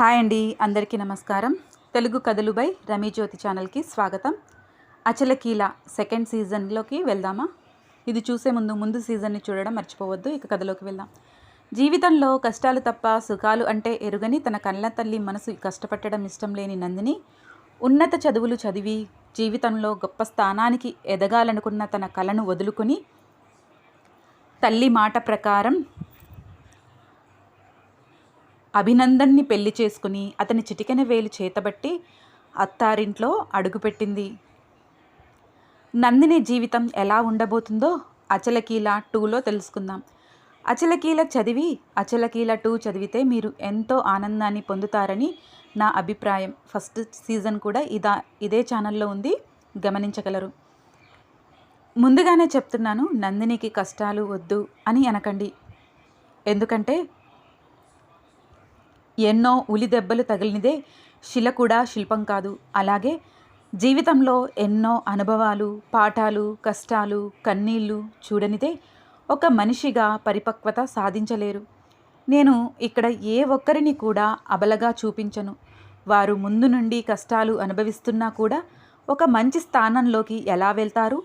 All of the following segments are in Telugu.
హాయ్ అండి అందరికీ నమస్కారం. తెలుగు కథలు బై రమీజ్యోతి ఛానల్కి స్వాగతం. అచలకీల సెకండ్ సీజన్లోకి వెళ్దామా? ఇది చూసే ముందు ముందు సీజన్ని చూడడం మర్చిపోవద్దు ఇక కథలోకి వెళ్దాం. జీవితంలో కష్టాలు తప్ప సుఖాలు అంటే ఎరుగని తన కళ్ళ తల్లి మనసు కష్టపట్టడం ఇష్టం లేని నందిని ఉన్నత చదువులు చదివి జీవితంలో గొప్ప స్థానానికి ఎదగాలనుకున్న తన కలను వదులుకొని తల్లి మాట ప్రకారం అభినందన్ని పెళ్ళి చేసుకుని అతని చిటికెన వేలు చేతబట్టి అత్తారింట్లో అడుగుపెట్టింది. నందిని జీవితం ఎలా ఉండబోతుందో అచలకీల టూలో తెలుసుకుందాం. అచలకీల చదివి అచలకీల టూ చదివితే మీరు ఎంతో ఆనందాన్ని పొందుతారని నా అభిప్రాయం. ఫస్ట్ సీజన్ కూడా ఇదా ఇదే ఛానల్లో ఉంది. గమనించగలరు. ముందుగానే చెప్తున్నాను నందినికి కష్టాలు వద్దు అని అనకండి. ఎందుకంటే ఎన్నో ఉలి దెబ్బలు తగిలినదే శిల కూడా శిల్పం కాదు. అలాగే జీవితంలో ఎన్నో అనుభవాలు పాఠాలు కష్టాలు కన్నీళ్ళు చూడనిదే ఒక మనిషిగా పరిపక్వత సాధించలేరు. నేను ఇక్కడ ఏ ఒక్కరిని కూడా అబలగా చూపించను. వారు ముందు నుండి కష్టాలు అనుభవిస్తున్నా కూడా ఒక మంచి స్థానంలోకి ఎలా వెళ్తారు?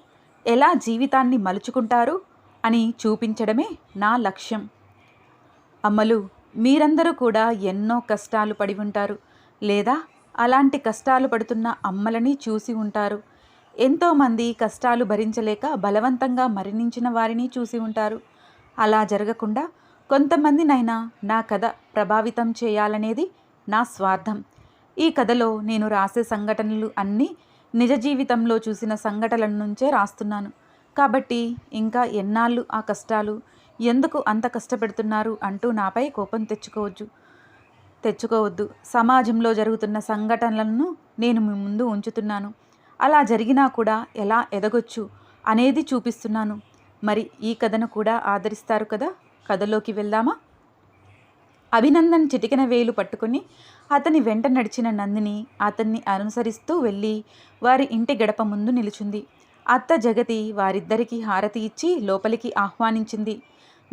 ఎలా జీవితాన్ని మలుచుకుంటారు? అని చూపించడమే నా లక్ష్యం. అమ్మలు మీరందరూ కూడా ఎన్నో కష్టాలు పడి ఉంటారు. లేదా అలాంటి కష్టాలు పడుతున్న అమ్మలని చూసి ఉంటారు. ఎంతోమంది కష్టాలు భరించలేక బలవంతంగా మరణించిన వారిని చూసి ఉంటారు. అలా జరగకుండా కొంతమందినైనా నా కథ ప్రభావితం చేయాలనేది నా స్వార్థం. ఈ కథలో నేను రాసే సంఘటనలు అన్నీ నిజ జీవితంలో చూసిన సంఘటనల నుంచే రాస్తున్నాను. కాబట్టి ఇంకా ఎన్నాళ్ళు ఆ కష్టాలు? ఎందుకు అంత కష్టపెడుతున్నారు అంటూ నాపై కోపం తెచ్చుకోవచ్చు తెచ్చుకోవద్దు. సమాజంలో జరుగుతున్న సంఘటనలను నేను మీ ముందు ఉంచుతున్నాను. అలా జరిగినా కూడా ఎలా ఎదగొచ్చు అనేది చూపిస్తున్నాను. మరి ఈ కథను కూడా ఆదరిస్తారు కదా? కథలోకి వెళ్దామా? అభినందన్ చిటికిన వేలు పట్టుకుని అతని వెంట నడిచిన నందిని అతన్ని అనుసరిస్తూ వెళ్ళి వారి ఇంటి గడప ముందు నిలుచుంది. అత్త జగతి వారిద్దరికీ హారతి ఇచ్చి లోపలికి ఆహ్వానించింది.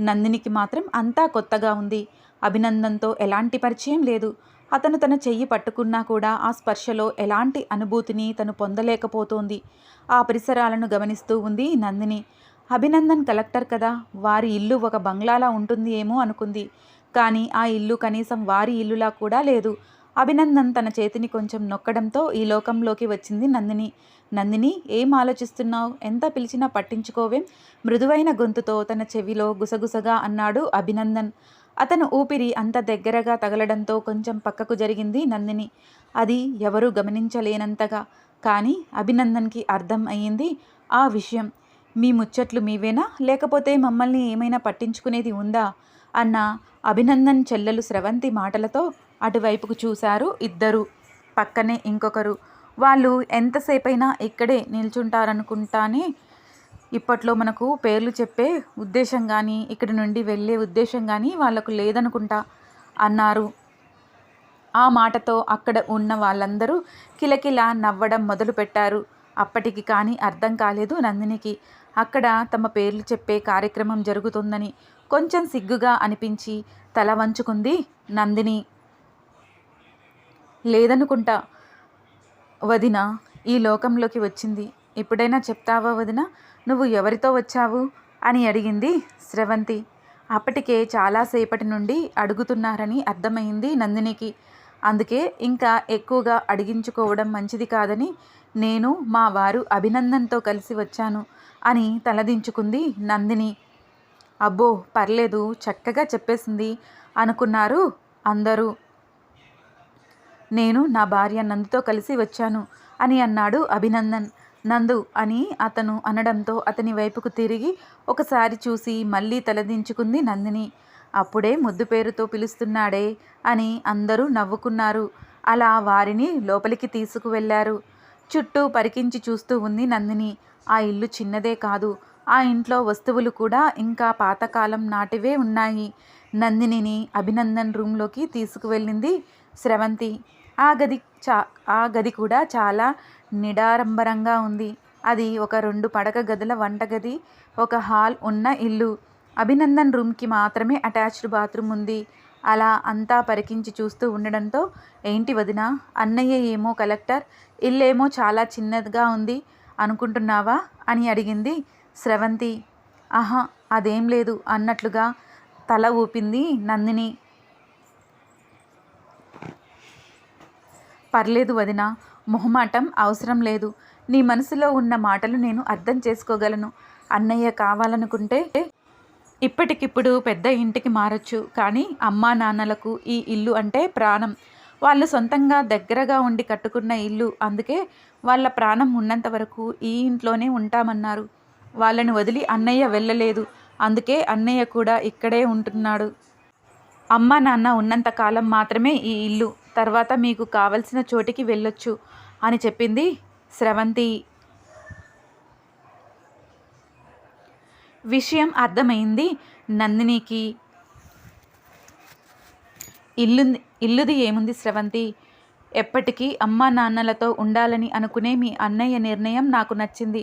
నందినికి మాత్రం అంతా కొత్తగా ఉంది. అభినందన్తో ఎలాంటి పరిచయం లేదు. అతను తన చెయ్యి పట్టుకున్నా కూడా ఆ స్పర్శలో ఎలాంటి అనుభూతిని తను పొందలేకపోతోంది. ఆ పరిసరాలను గమనిస్తూ ఉంది నందిని. అభినందన్ కలెక్టర్ కదా వారి ఇల్లు ఒక బంగ్లాలా ఉంటుంది ఏమో అనుకుంది. కానీ ఆ ఇల్లు కనీసం వారి ఇల్లులా కూడా లేదు. అభినందన్ తన చేతిని కొంచెం నొక్కడంతో ఈ లోకంలోకి వచ్చింది నందిని. నందిని ఏం ఆలోచిస్తున్నావు? ఎంత పిలిచినా పట్టించుకోవేం? మృదువైన గొంతుతో తన చెవిలో గుసగుసగా అన్నాడు అభినందన్. అతను ఊపిరి అంత దగ్గరగా తగలడంతో కొంచెం పక్కకు జరిగింది నందిని. అది ఎవరూ గమనించలేనంతగా. కానీ అభినందన్కి అర్థం అయ్యింది ఆ విషయం. మీ ముచ్చట్లు మీవేనా? లేకపోతే మమ్మల్ని ఏమైనా పట్టించుకునేది ఉందా? అన్న అభినందన్ చెల్లెలు స్రవంతి మాటలతో అటువైపుకు చూశారు ఇద్దరు. పక్కనే ఇంకొకరు. వాళ్ళు ఎంతసేపైనా ఇక్కడే నిల్చుంటారనుకుంటానే ఇప్పట్లో మనకు పేర్లు చెప్పే ఉద్దేశం కానీ ఇక్కడి నుండి వెళ్ళే ఉద్దేశం కానీ వాళ్ళకు లేదనుకుంటా అన్నారు. ఆ మాటతో అక్కడ ఉన్న వాళ్ళందరూ కిలకిల నవ్వడం మొదలుపెట్టారు. అప్పటికి కానీ అర్థం కాలేదు నందినికి. అక్కడ తమ పేర్లు చెప్పే కార్యక్రమం జరుగుతుందని కొంచెం సిగ్గుగా అనిపించి తల వంచుకుంది నందిని. లేదనుకుంటా. వదిన ఈ లోకంలోకి వచ్చింది. ఎప్పుడైనా చెప్తావా వదిన? నువ్వు ఎవరితో వచ్చావు? అని అడిగింది స్రవంతి. అప్పటికే చాలాసేపటి నుండి అడుగుతున్నారని అర్థమైంది నందినికి. అందుకే ఇంకా ఎక్కువగా అడిగించుకోవడం మంచిది కాదని నేను మా వారు అభినందన్తో కలిసి వచ్చాను అని తలదించుకుంది నందిని. అబ్బో పర్లేదు చక్కగా చెప్పేసింది అనుకున్నారు అందరూ. నేను నా భార్య నందుతో కలిసి వచ్చాను అని అన్నాడు అభినందన్. నందు అని అతను అనడంతో అతని వైపుకు తిరిగి ఒకసారి చూసి మళ్ళీ తలదించుకుంది నందిని. అప్పుడే ముద్దు పేరుతో పిలుస్తున్నాడే అని అందరూ నవ్వుకున్నారు. అలా వారిని లోపలికి తీసుకువెళ్ళారు చుట్టూ పరికించి చూస్తూ ఉంది నందిని. ఆ ఇల్లు చిన్నదే కాదు. ఆ ఇంట్లో వస్తువులు కూడా ఇంకా పాతకాలం నాటివే ఉన్నాయి. నందినిని అభినందన్ రూమ్లోకి తీసుకువెళ్ళింది స్రవంతి ఆ గది చా ఆ గది కూడా చాలా నిడారంబరంగా ఉంది. అది ఒక రెండు పడక గదుల వంటగది ఒక హాల్ ఉన్న ఇల్లు. అభినందన్ రూమ్కి మాత్రమే అటాచ్డ్ బాత్రూమ్ ఉంది. అలా అంతా పరికించి చూస్తూ ఉండడంతో ఏంటి వదిన అన్నయ్య ఏమో కలెక్టర్ ఇల్లేమో చాలా చిన్నదిగా ఉంది అనుకుంటున్నావా? అని అడిగింది స్రవంతి. ఆహా అదేం లేదు అన్నట్లుగా తల ఊపింది నందిని. పర్లేదు వదిన మొహమాటం అవసరం లేదు. నీ మనసులో ఉన్న మాటలు నేను అర్థం చేసుకోగలను. అన్నయ్య కావాలనుకుంటే ఇప్పటికిప్పుడు పెద్ద ఇంటికి మారచ్చు. కానీ అమ్మా నాన్నలకు ఈ ఇల్లు అంటే ప్రాణం. వాళ్ళు సొంతంగా దగ్గరగా ఉండి కట్టుకున్న ఇల్లు. అందుకే వాళ్ళ ప్రాణం ఉన్నంత వరకు ఈ ఇంట్లోనే ఉంటామన్నారు. వాళ్ళని వదిలి అన్నయ్య వెళ్ళలేదు. అందుకే అన్నయ్య కూడా ఇక్కడే ఉంటున్నాడు. అమ్మ నాన్న ఉన్నంత కాలం మాత్రమే ఈ ఇల్లు. తర్వాత మీకు కావలసిన చోటికి వెళ్ళొచ్చు అని చెప్పింది స్రవంతి. విషయం అర్థమైంది నందినికి. ఇల్లు ఇల్లుది ఏముంది స్రవంతి? ఎప్పటికీ అమ్మా నాన్నలతో ఉండాలని అనుకునే మీ అన్నయ్య నిర్ణయం నాకు నచ్చింది.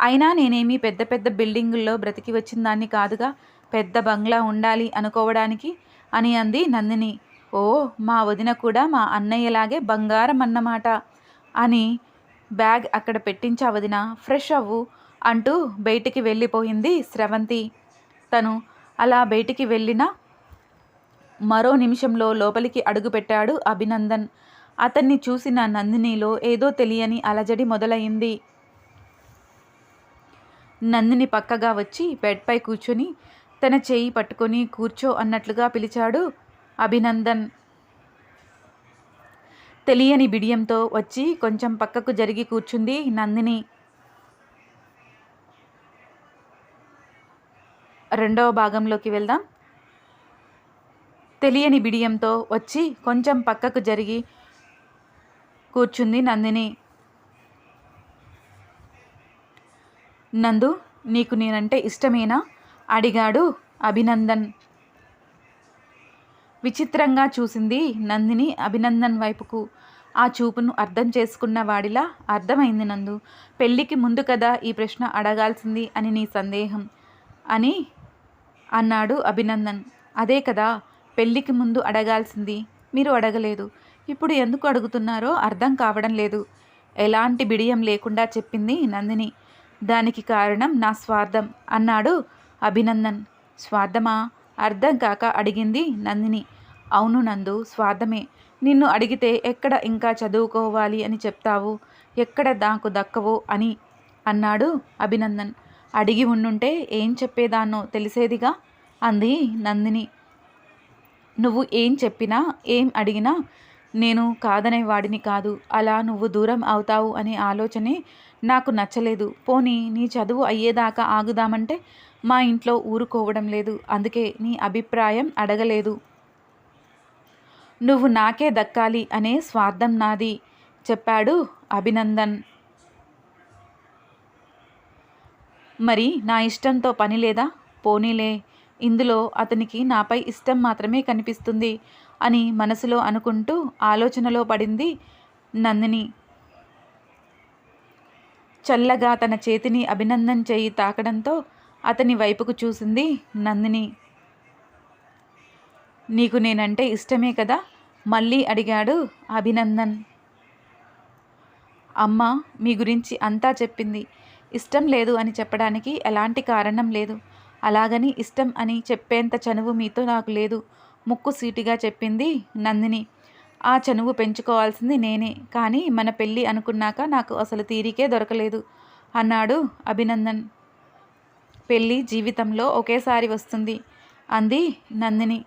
అయినా నేనేమి పెద్ద పెద్ద బిల్డింగుల్లో బ్రతికి వచ్చిన దాన్ని కాదుగా పెద్ద బంగ్లా ఉండాలి అనుకోవడానికి అని అంది నందిని. ఓ మా వదిన కూడా మా అన్నయ్యలాగే బంగారం అన్నమాట. అని బ్యాగ్ అక్కడ పెట్టించా వదిన. ఫ్రెష్ అవ్వు అంటూ బయటికి వెళ్ళిపోయింది స్రవంతి. తను అలా బయటికి వెళ్ళిన మరో నిమిషంలో లోపలికి అడుగుపెట్టాడు అభినందన్. అతన్ని చూసిన నందినిలో ఏదో తెలియని అలజడి మొదలైంది. నందిని పక్కగా వచ్చి బెడ్పై కూర్చొని తన చేయి పట్టుకొని కూర్చో అన్నట్లుగా పిలిచాడు అభినందన్. తెలియని బిడియంతో వచ్చి కొంచెం పక్కకు జరిగి కూర్చుంది నందిని. రెండవ భాగంలోకి వెళ్దాం. తెలియని బిడియంతో వచ్చి కొంచెం పక్కకు జరిగి కూర్చుంది నందిని. నందు నీకు నేనంటే ఇష్టమేనా? అడిగాడు అభినందన్. విచిత్రంగా చూసింది నందిని అభినందన్ వైపుకు. ఆ చూపును అర్థం చేసుకున్న వాడిలా అర్థమైంది నందు. పెళ్ళికి ముందు కదా ఈ ప్రశ్న అడగాల్సింది అని నీ సందేహం? అని అన్నాడు అభినందన్. అదే కదా పెళ్ళికి ముందు అడగాల్సింది. మీరు అడగలేదు. ఇప్పుడు ఎందుకు అడుగుతున్నారో అర్థం కావడం లేదు. ఎలాంటి బిడియం లేకుండా చెప్పింది నందిని. దానికి కారణం నా స్వార్థం అన్నాడు అభినందన్. స్వార్థమా? అర్థం కాక అడిగింది నందిని. అవును నందు స్వార్థమే. నిన్ను అడిగితే ఎక్కడ ఇంకా చదువుకోవాలి అని చెప్తావు? ఎక్కడ దాకు దక్కవో అని అన్నాడు అభినందన్. అడిగి ఉండుంటే ఏం చెప్పేదాన్నో తెలిసేదిగా అంది నందిని. నువ్వు ఏం చెప్పినా ఏం అడిగినా నేను కాదనే వాడిని కాదు. అలా నువ్వు దూరం అవుతావు అనే ఆలోచనే నాకు నచ్చలేదు. పోనీ నీ చదువు అయ్యేదాకా ఆగుదామంటే మా ఇంట్లో ఊరుకోవడం లేదు. అందుకే నీ అభిప్రాయం అడగలేదు. నువ్వు నాకే దక్కాలి అనే స్వార్థం నాది చెప్పాడు అభినందన్. మరి నా ఇష్టంతో పని లేదా? పోనీలే. ఇందులో అతనికి నాపై ఇష్టం మాత్రమే కనిపిస్తుంది అని మనసులో అనుకుంటూ ఆలోచనలో పడింది నందిని. చల్లగా తన చేతిని అభినందన్ చేయి తాకడంతో అతని వైపుకు చూసింది నందిని. నీకు నేనంటే ఇష్టమే కదా? మళ్ళీ అడిగాడు అభినందన్. అమ్మ మీ గురించి అంతా చెప్పింది. ఇష్టం లేదు అని చెప్పడానికి ఎలాంటి కారణం లేదు. అలాగని ఇష్టం అని చెప్పేంత చనువు మీతో నాకు లేదు. ముక్కు సీటిగా చెప్పింది నందిని. ఆ చనువు పెంచుకోవాల్సింది నేనే. కానీ మన పెళ్ళి అనుకున్నాక నాకు అసలు తీరికే దొరకలేదు అన్నాడు అభినందన్. పెళ్ళి జీవితంలో ఒకేసారి వస్తుంది అంది నందిని.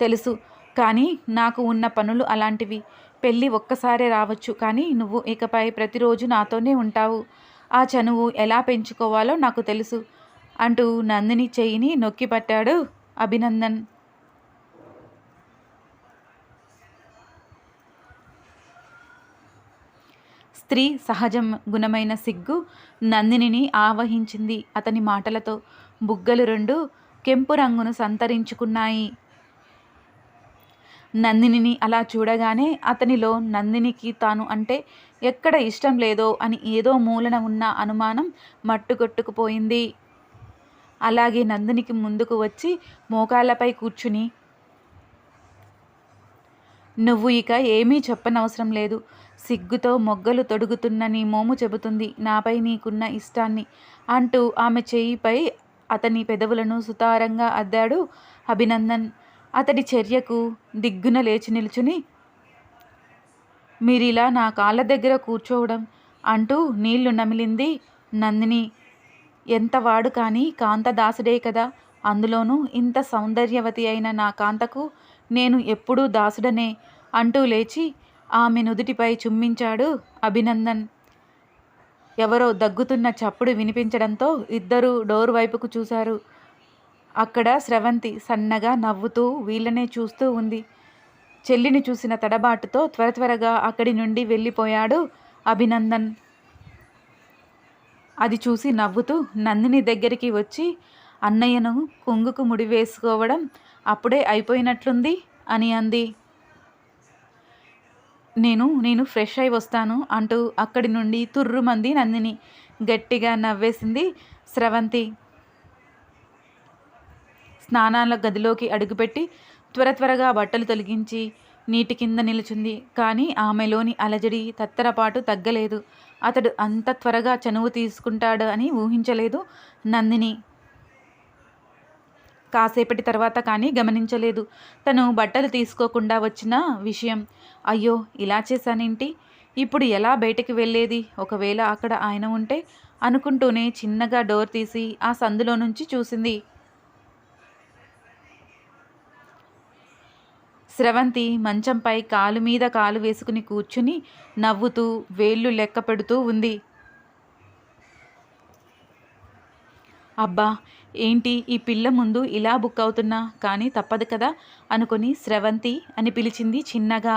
తెలుసు కానీ నాకు ఉన్న పనులు అలాంటివి. పెళ్ళి ఒక్కసారే రావచ్చు కానీ నువ్వు ఇకపై ప్రతిరోజు నాతోనే ఉంటావు. ఆ చనువు ఎలా పెంచుకోవాలో నాకు తెలుసు అంటూ నందిని చెయ్యిని నొక్కి పట్టాడు అభినందన్. స్త్రీ సహజం గుణమైన సిగ్గు నందినిని ఆవహించింది. అతని మాటలతో బుగ్గలు రెండు కెంపు రంగును సంతరించుకున్నాయి. నందినిని అలా చూడగానే అతనిలో నందినికి తాను అంటే ఎక్కడ ఇష్టం లేదో అని ఏదో మూలన ఉన్న అనుమానం మట్టుకొట్టుకుపోయింది అలాగే నందినికి ముందుకు వచ్చి మోకాళ్ళపై కూర్చుని నువ్వు ఇక ఏమీ చెప్పనవసరం లేదు. సిగ్గుతో మొగ్గలు తొడుగుతున్న నీ మోము చెబుతుంది. నాపై నీకున్న ఇష్టాన్ని అంటూ ఆమె చేయిపై అతని పెదవులను సుతారంగా అద్దాడు అభినందన్. అతడి చర్యకు దిగ్గున లేచి నిల్చుని మీరిలా నా కాళ్ళ దగ్గర కూర్చోవడం అంటూ నీళ్ళు నమిలింది నందిని. ఎంత వాడు కానీ కాంతదాసుడే కదా. అందులోనూ ఇంత సౌందర్యవతి అయిన నా కాంతకు నేను ఎప్పుడూ దాసుడనే అంటూ లేచి ఆమె నుదుటిపై చుమ్మించాడు అభినందన్. ఎవరో దగ్గుతున్న చప్పుడు వినిపించడంతో ఇద్దరూ డోర్ వైపుకు చూశారు. అక్కడ స్రవంతి సన్నగా నవ్వుతూ వీళ్ళనే చూస్తూ ఉంది. చెల్లిని చూసిన తడబాటుతో త్వర త్వరగా అక్కడి నుండి వెళ్ళిపోయాడు అభినందన్. అది చూసి నవ్వుతూ నందిని దగ్గరికి వచ్చి అన్నయ్యను కొంగుకు ముడి వేసుకోవడం అప్పుడే అయిపోయినట్లుంది అని అంది. నేను నేను ఫ్రెష్ అయి వస్తాను అంటూ అక్కడి నుండి తుర్రుమంది నందిని గట్టిగా నవ్వేసింది స్రవంతి. స్నానాల గదిలోకి అడుగుపెట్టి త్వర త్వరగా బట్టలు తొలగించి నీటి కింద నిలుచుంది. కానీ ఆమెలోని అలజడి తత్తరపాటు తగ్గలేదు. అతడు అంత త్వరగా చనువు తీసుకుంటాడు అని ఊహించలేదు నందిని. కాసేపటి తర్వాత కానీ గమనించలేదు. తను బట్టలు తీసుకోకుండా వచ్చిన విషయం అయ్యో ఇలా చేశానేంటి? ఇప్పుడు ఎలా బయటకు వెళ్ళేది? ఒకవేళ అక్కడ ఆయన ఉంటే? అనుకుంటూనే చిన్నగా డోర్ తీసి ఆ సందులో నుంచి చూసింది. స్రవంతి మంచంపై కాలు మీద కాలు వేసుకుని కూర్చుని నవ్వుతూ వేళ్ళు లెక్క పెడుతూ ఉంది. అబ్బా ఏంటి ఈ పిల్ల ముందు ఇలా బుక్ అవుతున్నా? కానీ తప్పదు కదా? అనుకొని స్రవంతి అని పిలిచింది చిన్నగా.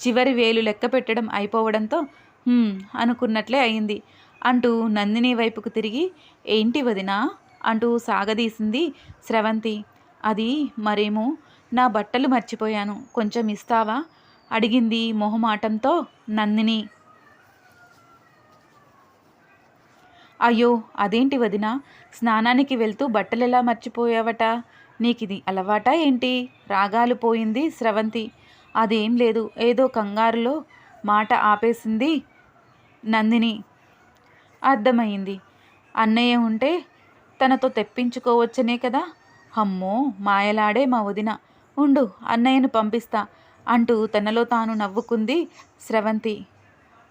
చివరి వేలు లెక్క పెట్టడం అయిపోవడంతో అనుకున్నట్లే అయింది అంటూ నందిని వైపుకు తిరిగి ఏంటి వదినా? అంటూ సాగదీసింది స్రవంతి. అది మరేమో నా బట్టలు మర్చిపోయాను. కొంచెం ఇస్తావా? అడిగింది మొహమాటంతో నందిని. అయ్యో అదేంటి వదిన? స్నానానికి వెళ్తూ బట్టలెలా మర్చిపోయావట? నీకిది అలవాటా ఏంటి? రాగాలు పోయింది స్రవంతి. అదేం లేదు ఏదో కంగారులో మాట ఆపేసింది నందిని. అర్థమైంది అన్నయ్య ఉంటే తనతో తెప్పించుకోవచ్చనే కదా? అమ్మో మాయలాడే మా వదిన. ఉండు అన్నయ్యను పంపిస్తా అంటూ తనలో తాను నవ్వుకుంది స్రవంతి.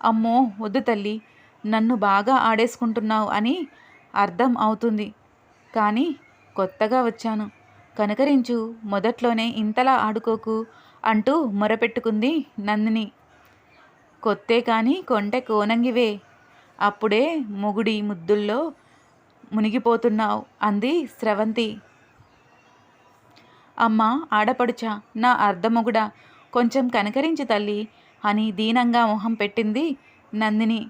అమ్మో వద్దు తల్లి నన్ను బాగా ఆడేసుకుంటున్నావు అని అర్థం అవుతుంది. కానీ కొత్తగా వచ్చాను. కనకరించు మొదట్లోనే ఇంతలా ఆడుకోకు అంటూ మొరపెట్టుకుంది నందిని. కొత్తే కానీ కొంటె కోనంగివే. అప్పుడే మొగుడి ముద్దుల్లో మునిగిపోతున్నావు అంది స్రవంతి. అమ్మా ఆడపడుచా నా అర్ధమొగుడా కొంచెం కనకరించి తల్లి అని దీనంగా మొహం పెట్టింది నందిని.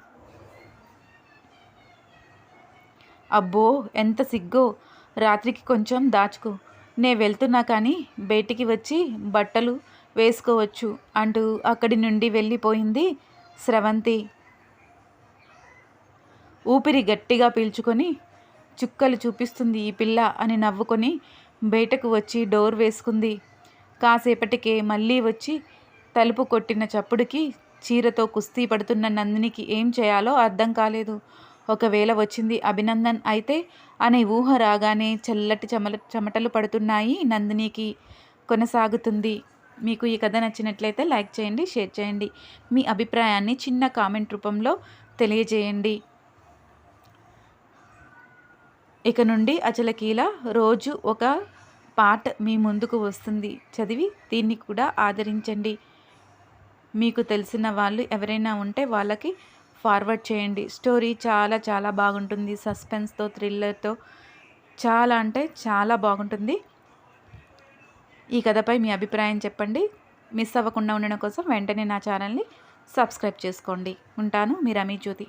అబ్బో ఎంత సిగ్గో. రాత్రికి కొంచెం దాచుకో. నే వెళ్తున్నా కానీ బయటికి వచ్చి బట్టలు వేసుకోవచ్చు అంటూ అక్కడి నుండి వెళ్ళిపోయింది స్రవంతి. ఊపిరి గట్టిగా పీల్చుకొని చుక్కలు చూపిస్తుంది ఈ పిల్ల అని నవ్వుకొని బయటకు వచ్చి డోర్ వేసుకుంది. కాసేపటికే మళ్ళీ వచ్చి తలుపు కొట్టిన చప్పుడుకి చీరతో కుస్తీ పడుతున్న నందినికి ఏం చేయాలో అర్థం కాలేదు. ఒకవేళ వచ్చింది అభినందన్ అయితే అనే ఊహ రాగానే చల్లటి చెమల చెమటలు పడుతున్నాయి. నందినికి కొనసాగుతుంది. మీకు ఈ కథ నచ్చినట్లయితే లైక్ చేయండి షేర్ చేయండి. మీ అభిప్రాయాన్ని చిన్న కామెంట్ రూపంలో తెలియజేయండి. ఇక నుండి అచలకీల రోజు ఒక పాట మీ ముందుకు వస్తుంది. చదివి దీన్ని కూడా ఆదరించండి. మీకు తెలిసిన వాళ్ళు ఎవరైనా ఉంటే వాళ్ళకి ఫార్వర్డ్ చేయండి. స్టోరీ చాలా చాలా బాగుంటుంది. సస్పెన్స్తో థ్రిల్లర్తో చాలా అంటే చాలా బాగుంటుంది. ఈ కథపై మీ అభిప్రాయం చెప్పండి. మిస్ అవ్వకుండా ఉండడం కోసం వెంటనే నా ఛానల్ని సబ్స్క్రైబ్ చేసుకోండి. ఉంటాను మీ రమీ జ్యోతి.